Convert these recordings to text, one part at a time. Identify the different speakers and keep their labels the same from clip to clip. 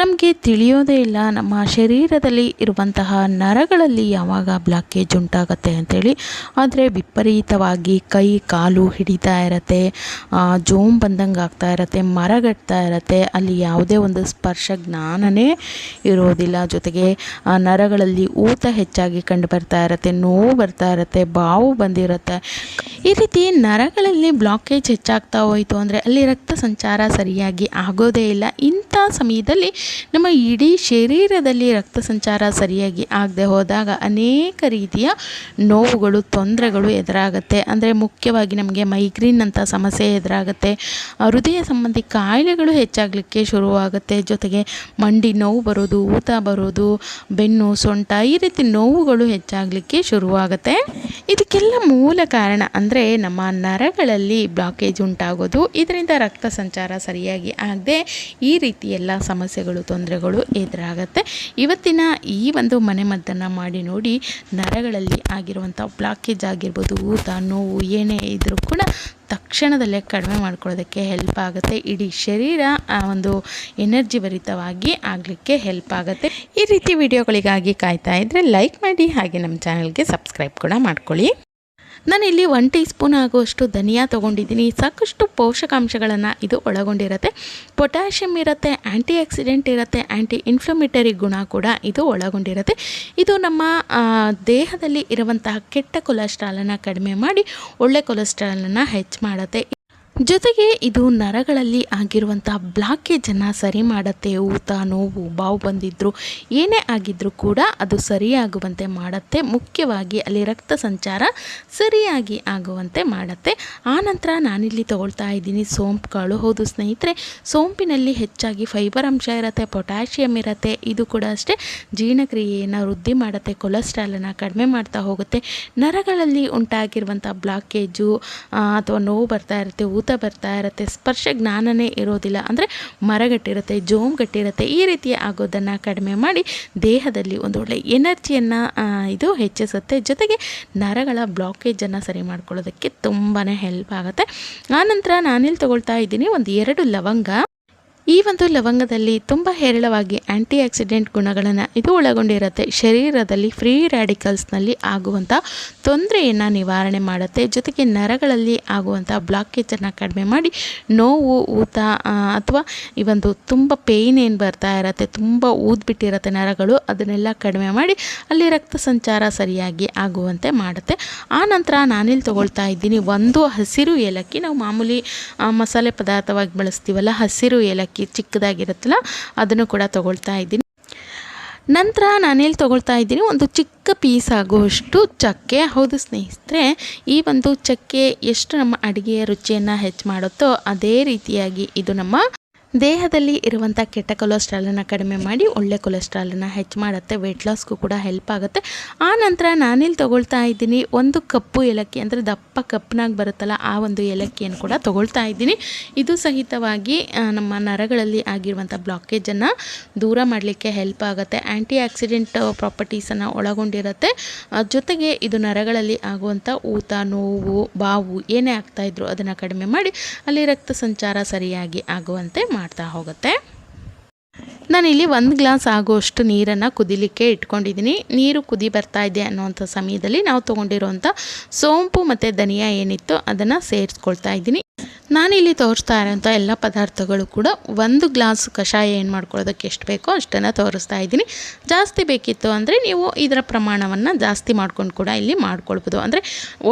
Speaker 1: ನಮಗೆ ತಿಳಿಯೋದೇ ಇಲ್ಲ. ನಮ್ಮ ಶರೀರದಲ್ಲಿ ಇರುವಂತಹ ನರಗಳಲ್ಲಿ ಯಾವಾಗ ಬ್ಲಾಕೇಜ್ ಉಂಟಾಗತ್ತೆ ಅಂಥೇಳಿ ಆದರೆ ವಿಪರೀತವಾಗಿ ಕೈ, ಕಾಲು ಹಿಡಿತಾ ಇರತ್ತೆ. ಜೋಮ್ ಬಂದಂಗೆ ಆಗ್ತಾ ಇರತ್ತೆ, ಮರಗಟ್ತಾ ಇರತ್ತೆ. ಅಲ್ಲಿ ಯಾವುದೇ ಒಂದು ಸ್ಪರ್ಶ ಜ್ಞಾನನೇ ಇರೋದಿಲ್ಲ. ಜೊತೆಗೆ ನರಗಳಲ್ಲಿ ಊತ ಹೆಚ್ಚಾಗಿ ಕಂಡು ಬರ್ತಾ ಇರತ್ತೆ, ನೋವು ಬರ್ತಾ ಇರತ್ತೆ, ಬಾವು ಬಂದಿರುತ್ತೆ. ಈ ರೀತಿ ನರಗಳಲ್ಲಿ ಬ್ಲಾಕೇಜ್ ಹೆಚ್ಚಾಗ್ತಾ ಹೋಯಿತು ಅಂದರೆ ಅಲ್ಲಿ ರಕ್ತ ಸಂಚಾರ ಸರಿಯಾಗಿ ಆಗೋದೇ ಇಲ್ಲ. ಇಂಥ ಸಮಯದಲ್ಲಿ ನಮ್ಮ ಇಡೀ ಶರೀರದಲ್ಲಿ ರಕ್ತ ಸಂಚಾರ ಸರಿಯಾಗಿ ಆಗದೆ ಹೋದಾಗ ಅನೇಕ ರೀತಿಯ ನೋವುಗಳು, ತೊಂದರೆಗಳು ಎದುರಾಗುತ್ತೆ. ಅಂದರೆ ಮುಖ್ಯವಾಗಿ ನಮಗೆ ಮೈಗ್ರೇನ್ ಅಂತ ಸಮಸ್ಯೆ ಎದುರಾಗುತ್ತೆ. ಹೃದಯ ಸಂಬಂಧಿ ಕಾಯಿಲೆಗಳು ಹೆಚ್ಚಾಗಲಿಕ್ಕೆ ಶುರುವಾಗುತ್ತೆ. ಜೊತೆಗೆ ಮಂಡಿ ನೋವು ಬರೋದು, ಊತ ಬರೋದು, ಬೆನ್ನು, ಸೊಂಟ ಈ ರೀತಿ ನೋವುಗಳು ಹೆಚ್ಚಾಗಲಿಕ್ಕೆ ಶುರುವಾಗುತ್ತೆ. ಇದಕ್ಕೆಲ್ಲ ಮೂಲ ಕಾರಣ ಅಂದರೆ ನಮ್ಮ ನರಗಳಲ್ಲಿ ಬ್ಲಾಕೇಜ್ ಉಂಟಾಗೋದು. ಇದರಿಂದ ರಕ್ತ ಸಂಚಾರ ಸರಿಯಾಗಿ ಆಗದೆ ಈ ರೀತಿ ಎಲ್ಲ ಸಮಸ್ಯೆಗಳು, ತೊಂದರೆಗಳು ಎದುರಾಗತ್ತೆ. ಇವತ್ತಿನ ಈ ಒಂದು ಮನೆಮದ್ದನ್ನು ಮಾಡಿ ನೋಡಿ ನರಗಳಲ್ಲಿ ಆಗಿರುವಂಥ ಬ್ಲಾಕೇಜ್ ಆಗಿರ್ಬೋದು, ಊತ, ನೋವು ಏನೇ ಇದ್ದರೂ ಕೂಡ ತಕ್ಷಣದಲ್ಲೇ ಕಡಿಮೆ ಮಾಡ್ಕೊಳ್ಳೋದಕ್ಕೆ ಹೆಲ್ಪ್ ಆಗುತ್ತೆ. ಇಡೀ ಶರೀರ, ಆ ಒಂದು ಎನರ್ಜಿ ಭರಿತವಾಗಿ ಆಗಲಿಕ್ಕೆ ಹೆಲ್ಪ್ ಆಗುತ್ತೆ. ಈ ರೀತಿ ವಿಡಿಯೋಗಳಿಗಾಗಿ ಕಾಯ್ತಾ ಇದ್ದರೆ ಲೈಕ್ ಮಾಡಿ, ಹಾಗೆ ನಮ್ಮ ಚಾನಲ್ಗೆ ಸಬ್ಸ್ಕ್ರೈಬ್ ಕೂಡ ಮಾಡ್ಕೊಳ್ಳಿ. ನಾನಿಲ್ಲಿ ಒನ್ ಟೀ ಸ್ಪೂನ್ ಆಗುವಷ್ಟು ಧನಿಯಾ ತೊಗೊಂಡಿದ್ದೀನಿ. ಸಾಕಷ್ಟು ಪೋಷಕಾಂಶಗಳನ್ನು ಇದು ಒಳಗೊಂಡಿರುತ್ತೆ. ಪೊಟ್ಯಾಷಿಯಮ್ ಇರುತ್ತೆ ಆ್ಯಂಟಿ ಆಕ್ಸಿಡೆಂಟ್ ಇರುತ್ತೆ ಆ್ಯಂಟಿ ಇನ್ಫ್ಲಮೇಟರಿ ಗುಣ ಕೂಡ ಇದು ಒಳಗೊಂಡಿರುತ್ತೆ. ಇದು ನಮ್ಮ ದೇಹದಲ್ಲಿ ಇರುವಂತಹ ಕೆಟ್ಟ ಕೊಲೆಸ್ಟ್ರಾಲನ್ನು ಕಡಿಮೆ ಮಾಡಿ ಒಳ್ಳೆ ಕೊಲೆಸ್ಟ್ರಾಲನ್ನು ಹೆಚ್ಚು ಮಾಡುತ್ತೆ. ಜೊತೆಗೆ ಇದು ನರಗಳಲ್ಲಿ ಆಗಿರುವಂಥ ಬ್ಲಾಕೇಜನ್ನು ಸರಿ ಮಾಡುತ್ತೆ, ಊತ, ನೋವು, ಬಾವು ಬಂದಿದ್ರು ಏನೇ ಆಗಿದ್ದರೂ ಕೂಡ ಅದು ಸರಿಯಾಗುವಂತೆ ಮಾಡುತ್ತೆ. ಮುಖ್ಯವಾಗಿ ಅಲ್ಲಿ ರಕ್ತ ಸಂಚಾರ ಸರಿಯಾಗಿ ಆಗುವಂತೆ ಮಾಡುತ್ತೆ. ಆನಂತರ ನಾನಿಲ್ಲಿ ತಗೊಳ್ತಾ ಇದ್ದೀನಿ ಸೋಂಪುಗಳು ಹೌದು ಸ್ನೇಹಿತರೆ, ಸೋಂಪಿನಲ್ಲಿ ಹೆಚ್ಚಾಗಿ ಫೈಬರ್ ಅಂಶ ಇರುತ್ತೆ ಪೊಟ್ಯಾಷಿಯಮ್ ಇರುತ್ತೆ. ಇದು ಕೂಡ ಅಷ್ಟೇ. ಜೀರ್ಣಕ್ರಿಯೆಯನ್ನು ವೃದ್ಧಿ ಮಾಡುತ್ತೆ ಕೊಲೆಸ್ಟ್ರಾಲನ್ನು ಕಡಿಮೆ ಮಾಡ್ತಾ ಹೋಗುತ್ತೆ. ನರಗಳಲ್ಲಿ ಉಂಟಾಗಿರುವಂಥ ಬ್ಲಾಕೇಜು ಅಥವಾ ನೋವು ಬರ್ತಾ ಇರುತ್ತೆ ಊತ ಬರ್ತಾ ಇರುತ್ತೆ, ಸ್ಪರ್ಶ ಜ್ಞಾನನೇ ಇರೋದಿಲ್ಲ. ಅಂದರೆ ಮರಗಟ್ಟಿರುತ್ತೆ ಜೋಮ್ ಗಟ್ಟಿರುತ್ತೆ ಈ ರೀತಿ ಆಗೋದನ್ನು ಕಡಿಮೆ ಮಾಡಿ ದೇಹದಲ್ಲಿ ಒಂದು ಒಳ್ಳೆ ಎನರ್ಜಿಯನ್ನು ಇದು ಹೆಚ್ಚಿಸುತ್ತೆ. ಜೊತೆಗೆ ನರಗಳ ಬ್ಲಾಕೇಜನ್ನು ಸರಿ ಮಾಡ್ಕೊಳ್ಳೋದಕ್ಕೆ ತುಂಬಾ ಹೆಲ್ಪ್ ಆಗುತ್ತೆ. ಆನಂತರ ನಾನಿಲ್ಲಿ ತೊಗೊಳ್ತಾ ಇದ್ದೀನಿ, ಒಂದು ಎರಡು ಲವಂಗ. ಈ ಒಂದು ಲವಂಗದಲ್ಲಿ ತುಂಬ ಹೇರಳವಾಗಿ ಆ್ಯಂಟಿ ಆಕ್ಸಿಡೆಂಟ್ ಗುಣಗಳನ್ನು ಇದು ಒಳಗೊಂಡಿರುತ್ತೆ. ಶರೀರದಲ್ಲಿ ಫ್ರೀ ರ್ಯಾಡಿಕಲ್ಸ್ನಲ್ಲಿ ಆಗುವಂಥ ತೊಂದರೆಯನ್ನು ನಿವಾರಣೆ ಮಾಡುತ್ತೆ. ಜೊತೆಗೆ ನರಗಳಲ್ಲಿ ಆಗುವಂಥ ಬ್ಲಾಕೇಜನ್ನು ಕಡಿಮೆ ಮಾಡಿ ನೋವು, ಊತ ಅಥವಾ ಈ ಒಂದು ತುಂಬ ಪೇಯ್ನ್ ಏನು ಬರ್ತಾ ಇರತ್ತೆ, ತುಂಬ ಊದ್ಬಿಟ್ಟಿರತ್ತೆ ನರಗಳು, ಅದನ್ನೆಲ್ಲ ಕಡಿಮೆ ಮಾಡಿ ಅಲ್ಲಿ ರಕ್ತ ಸಂಚಾರ ಸರಿಯಾಗಿ ಆಗುವಂತೆ ಮಾಡುತ್ತೆ. ಆ ನಂತರ ನಾನಿಲ್ಲಿ ತೊಗೊಳ್ತಾ ಇದ್ದೀನಿ, ಒಂದು ಹಸಿರು ಏಲಕ್ಕಿ. ನಾವು ಮಾಮೂಲಿ ಮಸಾಲೆ ಪದಾರ್ಥವಾಗಿ ಬಳಸ್ತೀವಲ್ಲ, ಹಸಿರು ಏಲಕ್ಕಿ. ಚಿಕ್ಕದಾಗಿರುತ್ತಲ್ಲ, ಅದನ್ನು ಕೂಡ ತಗೊಳ್ತಾ ಇದ್ದೀನಿ. ನಂತರ ನಾನೇಲಿ ತೊಗೊಳ್ತಾ ಇದ್ದೀನಿ, ಒಂದು ಚಿಕ್ಕ ಪೀಸ್ ಆಗುವಷ್ಟು ಚಕ್ಕೆ. ಹೌದು ಸ್ನೇಹಿತರೆ, ಈ ಒಂದು ಚಕ್ಕೆ ಎಷ್ಟು ನಮ್ಮ ಅಡುಗೆಯ ರುಚಿಯನ್ನು ಹೆಚ್ಚು ಮಾಡುತ್ತೋ ಅದೇ ರೀತಿಯಾಗಿ ಇದು ನಮ್ಮ ದೇಹದಲ್ಲಿ ಇರುವಂಥ ಕೆಟ್ಟ ಕೊಲೆಸ್ಟ್ರಾಲನ್ನು ಕಡಿಮೆ ಮಾಡಿ ಒಳ್ಳೆ ಕೊಲೆಸ್ಟ್ರಾಲನ್ನು ಹೆಚ್ಚು ಮಾಡುತ್ತೆ ವೆಯ್ಟ್ ಲಾಸ್ಗೂ ಕೂಡ ಹೆಲ್ಪ್ ಆಗುತ್ತೆ. ಆ ನಂತರ ನಾನಿಲ್ಲಿ ತೊಗೊಳ್ತಾ ಇದ್ದೀನಿ ಒಂದು ಕಪ್ಪು ಏಲಕ್ಕಿ ಅಂದರೆ ದಪ್ಪ ಕಪ್ಪನಾಗಿ ಬರುತ್ತಲ್ಲ ಆ ಒಂದು ಏಲಕ್ಕಿಯನ್ನು ಕೂಡ ತೊಗೊಳ್ತಾ ಇದ್ದೀನಿ. ಇದು ಸಹಿತವಾಗಿ ನಮ್ಮ ನರಗಳಲ್ಲಿ ಆಗಿರುವಂಥ ಬ್ಲಾಕೇಜನ್ನು ದೂರ ಮಾಡಲಿಕ್ಕೆ ಹೆಲ್ಪ್ ಆಗುತ್ತೆ. ಆ್ಯಂಟಿ ಆಕ್ಸಿಡೆಂಟ್ ಪ್ರಾಪರ್ಟೀಸನ್ನು ಒಳಗೊಂಡಿರುತ್ತೆ. ಜೊತೆಗೆ ಇದು ನರಗಳಲ್ಲಿ ಆಗುವಂಥ ಊತ, ನೋವು, ಬಾವು ಏನೇ ಆಗ್ತಾಯಿದ್ರು ಅದನ್ನು ಕಡಿಮೆ ಮಾಡಿ ಅಲ್ಲಿ ರಕ್ತ ಸಂಚಾರ ಸರಿಯಾಗಿ ಆಗುವಂತೆ ಮಾಡ್ತಾ ಹೋಗುತ್ತೆ. ನಾನಿಲ್ಲಿ ಒಂದು ಗ್ಲಾಸ್ ಆಗುವಷ್ಟು ನೀರನ್ನು ಕುದಿಲಿಕ್ಕೆ ಇಟ್ಕೊಂಡಿದ್ದೀನಿ. ನೀರು ಕುದಿ ಬರ್ತಾ ಇದೆ ಅನ್ನೋವಂಥ ಸಮಯದಲ್ಲಿ ನಾವು ತೊಗೊಂಡಿರೋವಂಥ ಸೋಂಪು ಮತ್ತು ಧನಿಯಾ ಏನಿತ್ತು ಅದನ್ನು ಸೇರಿಸ್ಕೊಳ್ತಾ ಇದ್ದೀನಿ. ನಾನಿಲ್ಲಿ ತೋರಿಸ್ತಾ ಇರೋಂಥ ಎಲ್ಲ ಪದಾರ್ಥಗಳು ಕೂಡ ಒಂದು ಗ್ಲಾಸ್ ಕಷಾಯ ಏನು ಮಾಡ್ಕೊಳ್ಳೋದಕ್ಕೆ ಎಷ್ಟು ಬೇಕೋ ಅಷ್ಟನ್ನು ತೋರಿಸ್ತಾ ಇದ್ದೀನಿ. ಜಾಸ್ತಿ ಬೇಕಿತ್ತು ಅಂದರೆ ನೀವು ಇದರ ಪ್ರಮಾಣವನ್ನು ಜಾಸ್ತಿ ಮಾಡ್ಕೊಂಡು ಕೂಡ ಇಲ್ಲಿ ಮಾಡ್ಕೊಳ್ಬೋದು. ಅಂದರೆ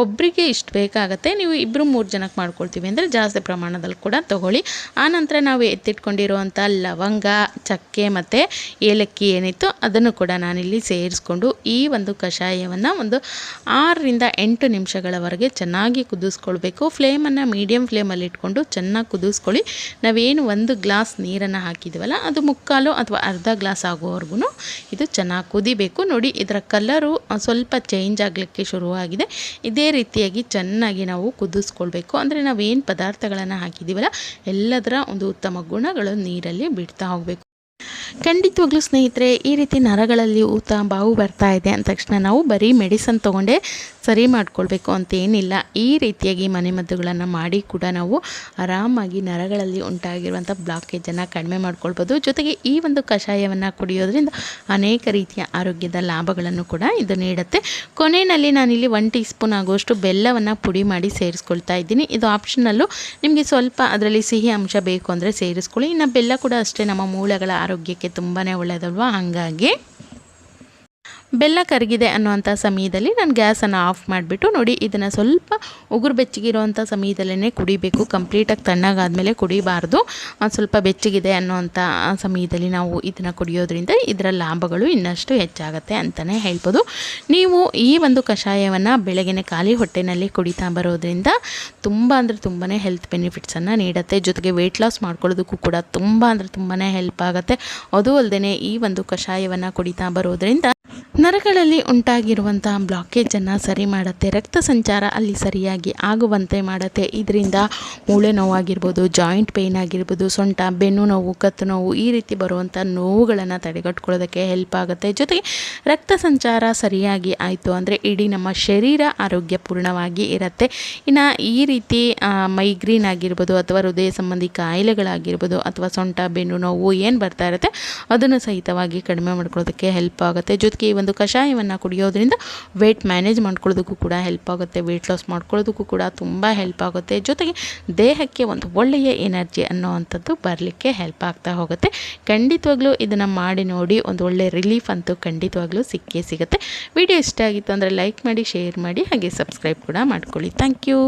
Speaker 1: ಒಬ್ಬರಿಗೆ ಇಷ್ಟು ಬೇಕಾಗುತ್ತೆ, ನೀವು ಇಬ್ಬರು ಮೂರು ಜನಕ್ಕೆ ಮಾಡ್ಕೊಳ್ತೀವಿ ಅಂದರೆ ಜಾಸ್ತಿ ಪ್ರಮಾಣದಲ್ಲಿ ಕೂಡ ತೊಗೊಳ್ಳಿ. ಆನಂತರ ನಾವು ಎತ್ತಿಟ್ಕೊಂಡಿರುವಂಥ ಲವಂಗ, ಚಕ್ಕೆ ಮತ್ತು ಏಲಕ್ಕಿ ಏನಿತ್ತು ಅದನ್ನು ಕೂಡ ನಾನಿಲ್ಲಿ ಸೇರಿಸ್ಕೊಂಡು ಈ ಒಂದು ಕಷಾಯವನ್ನು ಒಂದು ಆರರಿಂದ ಎಂಟು ನಿಮಿಷಗಳವರೆಗೆ ಚೆನ್ನಾಗಿ ಕುದಿಸ್ಕೊಳ್ಬೇಕು. ಫ್ಲೇಮನ್ನು ಮೀಡಿಯಮ್ ಫ್ಲೇಮಲ್ಲಿ ಇಟ್ಕೊಂಡು ಚೆನ್ನಾಗಿ ಕುದಿಸ್ಕೊಳ್ಳಿ. ನಾವೇನು ಒಂದು ಗ್ಲಾಸ್ ನೀರನ್ನು ಹಾಕಿದ್ದೀವಲ್ಲ ಅದು ಮುಕ್ಕಾಲು ಅಥವಾ ಅರ್ಧ ಗ್ಲಾಸ್ ಆಗೋವರೆಗೂ ಇದು ಚೆನ್ನಾಗಿ ಕುದಿಬೇಕು. ನೋಡಿ, ಇದರ ಕಲರು ಸ್ವಲ್ಪ ಚೇಂಜ್ ಆಗಲಿಕ್ಕೆ ಶುರುವಾಗಿದೆ. ಇದೇ ರೀತಿಯಾಗಿ ಚೆನ್ನಾಗಿ ನಾವು ಕುದಿಸ್ಕೊಳ್ಬೇಕು. ಅಂದರೆ ನಾವೇನು ಪದಾರ್ಥಗಳನ್ನು ಹಾಕಿದ್ದೀವಲ್ಲ ಎಲ್ಲದರ ಒಂದು ಉತ್ತಮ ಗುಣಗಳು ನೀರಲ್ಲಿ ಬಿಡ್ತಾ ಹೋಗಬೇಕು. ಖಂಡಿತವಾಗ್ಲೂ ಸ್ನೇಹಿತರೆ, ಈ ರೀತಿ ನರಗಳಲ್ಲಿ ಊತ, ಬಾವು ಬರ್ತಾ ಇದೆ ಅಂದ ತಕ್ಷಣ ನಾವು ಬರೀ ಮೆಡಿಸನ್ ತೊಗೊಂಡೇ ಸರಿ ಮಾಡ್ಕೊಳ್ಬೇಕು ಅಂತೇನಿಲ್ಲ. ಈ ರೀತಿಯಾಗಿ ಮನೆಮದ್ದುಗಳನ್ನು ಮಾಡಿ ಕೂಡ ನಾವು ಆರಾಮಾಗಿ ನರಗಳಲ್ಲಿ ಉಂಟಾಗಿರುವಂಥ ಬ್ಲಾಕೇಜನ್ನು ಕಡಿಮೆ ಮಾಡ್ಕೊಳ್ಬೋದು. ಜೊತೆಗೆ ಈ ಒಂದು ಕಷಾಯವನ್ನು ಕುಡಿಯೋದ್ರಿಂದ ಅನೇಕ ರೀತಿಯ ಆರೋಗ್ಯದ ಲಾಭಗಳನ್ನು ಕೂಡ ಇದು ನೀಡುತ್ತೆ. ಕೊನೆಯಲ್ಲಿ ನಾನಿಲ್ಲಿ ಒನ್ ಟೀ ಸ್ಪೂನ್ ಆಗುವಷ್ಟು ಬೆಲ್ಲವನ್ನು ಪುಡಿ ಮಾಡಿ ಸೇರಿಸ್ಕೊಳ್ತಾ ಇದ್ದೀನಿ. ಇದು ಆಪ್ಷನಲ್ಲು ನಿಮಗೆ ಸ್ವಲ್ಪ ಅದರಲ್ಲಿ ಸಿಹಿ ಅಂಶ ಬೇಕು ಅಂದರೆ ಸೇರಿಸ್ಕೊಳ್ಳಿ. ಇನ್ನು ಬೆಲ್ಲ ಕೂಡ ಅಷ್ಟೇ ನಮ್ಮ ಮೂಳೆಗಳ ಆರೋಗ್ಯಕ್ಕೆ ತುಂಬಾ ಒಳ್ಳೆಯದಲ್ವಾ ಹಾಗಾಗಿ ಬೆಲ್ಲ ಕರಗಿದೆ ಅನ್ನುವಂಥ ಸಮಯದಲ್ಲಿ ನಾನು ಗ್ಯಾಸನ್ನು ಆಫ್ ಮಾಡಿಬಿಟ್ಟು ನೋಡಿ, ಇದನ್ನು ಸ್ವಲ್ಪ ಉಗುರು ಬೆಚ್ಚಗಿರುವಂಥ ಸಮಯದಲ್ಲೇ ಕುಡಿಬೇಕು. ಕಂಪ್ಲೀಟಾಗಿ ತಣ್ಣಗಾದಮೇಲೆ ಕುಡಿಬಾರ್ದು. ಸ್ವಲ್ಪ ಬೆಚ್ಚಗಿದೆ ಅನ್ನುವಂಥ ಸಮಯದಲ್ಲಿ ನಾವು ಇದನ್ನು ಕುಡಿಯೋದ್ರಿಂದ ಇದರ ಲಾಭಗಳು ಇನ್ನಷ್ಟು ಹೆಚ್ಚಾಗುತ್ತೆ ಅಂತಲೇ ಹೇಳ್ಬೋದು. ನೀವು ಈ ಒಂದು ಕಷಾಯವನ್ನು ಬೆಳಗಿನ ಖಾಲಿ ಹೊಟ್ಟೆನಲ್ಲಿ ಕುಡಿತಾ ಬರೋದ್ರಿಂದ ತುಂಬ ಅಂದರೆ ತುಂಬಾ ಹೆಲ್ತ್ ಬೆನಿಫಿಟ್ಸನ್ನು ನೀಡುತ್ತೆ. ಜೊತೆಗೆ ವೆಯ್ಟ್ ಲಾಸ್ ಮಾಡ್ಕೊಳ್ಳೋದಕ್ಕೂ ಕೂಡ ತುಂಬ ಅಂದರೆ ತುಂಬಾ ಹೆಲ್ಪ್ ಆಗುತ್ತೆ. ಅದು ಅಲ್ಲದೆ ಈ ಒಂದು ಕಷಾಯವನ್ನು ಕುಡಿತಾ ಬರೋದ್ರಿಂದ ನರಗಳಲ್ಲಿ ಉಂಟಾಗಿರುವಂತಹ ಬ್ಲಾಕೇಜನ್ನು ಸರಿ ಮಾಡುತ್ತೆ. ರಕ್ತ ಸಂಚಾರ ಅಲ್ಲಿ ಸರಿಯಾಗಿ ಆಗುವಂತೆ ಮಾಡುತ್ತೆ. ಇದರಿಂದ ಮೂಳೆ ನೋವಾಗಿರ್ಬೋದು ಜಾಯಿಂಟ್ ಪೇಯ್ನ್ ಆಗಿರ್ಬೋದು, ಸೊಂಟ, ಬೆನ್ನು ನೋವು, ಕತ್ತು ನೋವು ಈ ರೀತಿ ಬರುವಂಥ ನೋವುಗಳನ್ನು ತಡೆಗಟ್ಕೊಳ್ಳೋದಕ್ಕೆ ಹೆಲ್ಪ್ ಆಗುತ್ತೆ. ಜೊತೆಗೆ ರಕ್ತ ಸಂಚಾರ ಸರಿಯಾಗಿ ಆಯಿತು ಅಂದರೆ ಇಡೀ ನಮ್ಮ ಶರೀರ ಆರೋಗ್ಯಪೂರ್ಣವಾಗಿ ಇರುತ್ತೆ. ಇನ್ನು ಈ ರೀತಿ ಮೈಗ್ರೀನ್ ಆಗಿರ್ಬೋದು ಅಥವಾ ಹೃದಯ ಸಂಬಂಧಿ ಕಾಯಿಲೆಗಳಾಗಿರ್ಬೋದು ಅಥವಾ ಸೊಂಟ, ಬೆನ್ನು ನೋವು ಏನು ಬರ್ತಾ ಇರುತ್ತೆ, ಅದನ್ನು ಸಹಿತವಾಗಿ ಕಡಿಮೆ ಮಾಡ್ಕೊಳ್ಳೋದಕ್ಕೆ ಹೆಲ್ಪ್ ಆಗುತ್ತೆ. ಜೊತೆಗೆ ಈ ಒಂದು ಕಷಾಯವನ್ನು ಕುಡಿಯೋದ್ರಿಂದ ವೆಯ್ಟ್ ಮ್ಯಾನೇಜ್ ಮಾಡ್ಕೊಳ್ಳೋದಕ್ಕೂ ಕೂಡ ಹೆಲ್ಪ್ ಆಗುತ್ತೆ ವೆಯ್ಟ್ ಲಾಸ್ ಮಾಡ್ಕೊಳ್ಳೋದಕ್ಕೂ ಕೂಡ ತುಂಬ ಹೆಲ್ಪ್ ಆಗುತ್ತೆ. ಜೊತೆಗೆ ದೇಹಕ್ಕೆ ಒಂದು ಒಳ್ಳೆಯ ಎನರ್ಜಿ ಅನ್ನೋವಂಥದ್ದು ಬರಲಿಕ್ಕೆ ಹೆಲ್ಪ್ ಆಗ್ತಾ ಹೋಗುತ್ತೆ. ಖಂಡಿತವಾಗ್ಲೂ ಇದನ್ನು ಮಾಡಿ ನೋಡಿ ಒಂದು ಒಳ್ಳೆಯ ರಿಲೀಫ್ ಅಂತೂ ಖಂಡಿತವಾಗ್ಲೂ ಸಿಕ್ಕೇ ಸಿಗುತ್ತೆ. ವಿಡಿಯೋ ಇಷ್ಟ ಆಗಿತ್ತು ಅಂದರೆ ಲೈಕ್ ಮಾಡಿ ಶೇರ್ ಮಾಡಿ, ಹಾಗೆ ಸಬ್ಸ್ಕ್ರೈಬ್ ಕೂಡ ಮಾಡ್ಕೊಳ್ಳಿ. Thank you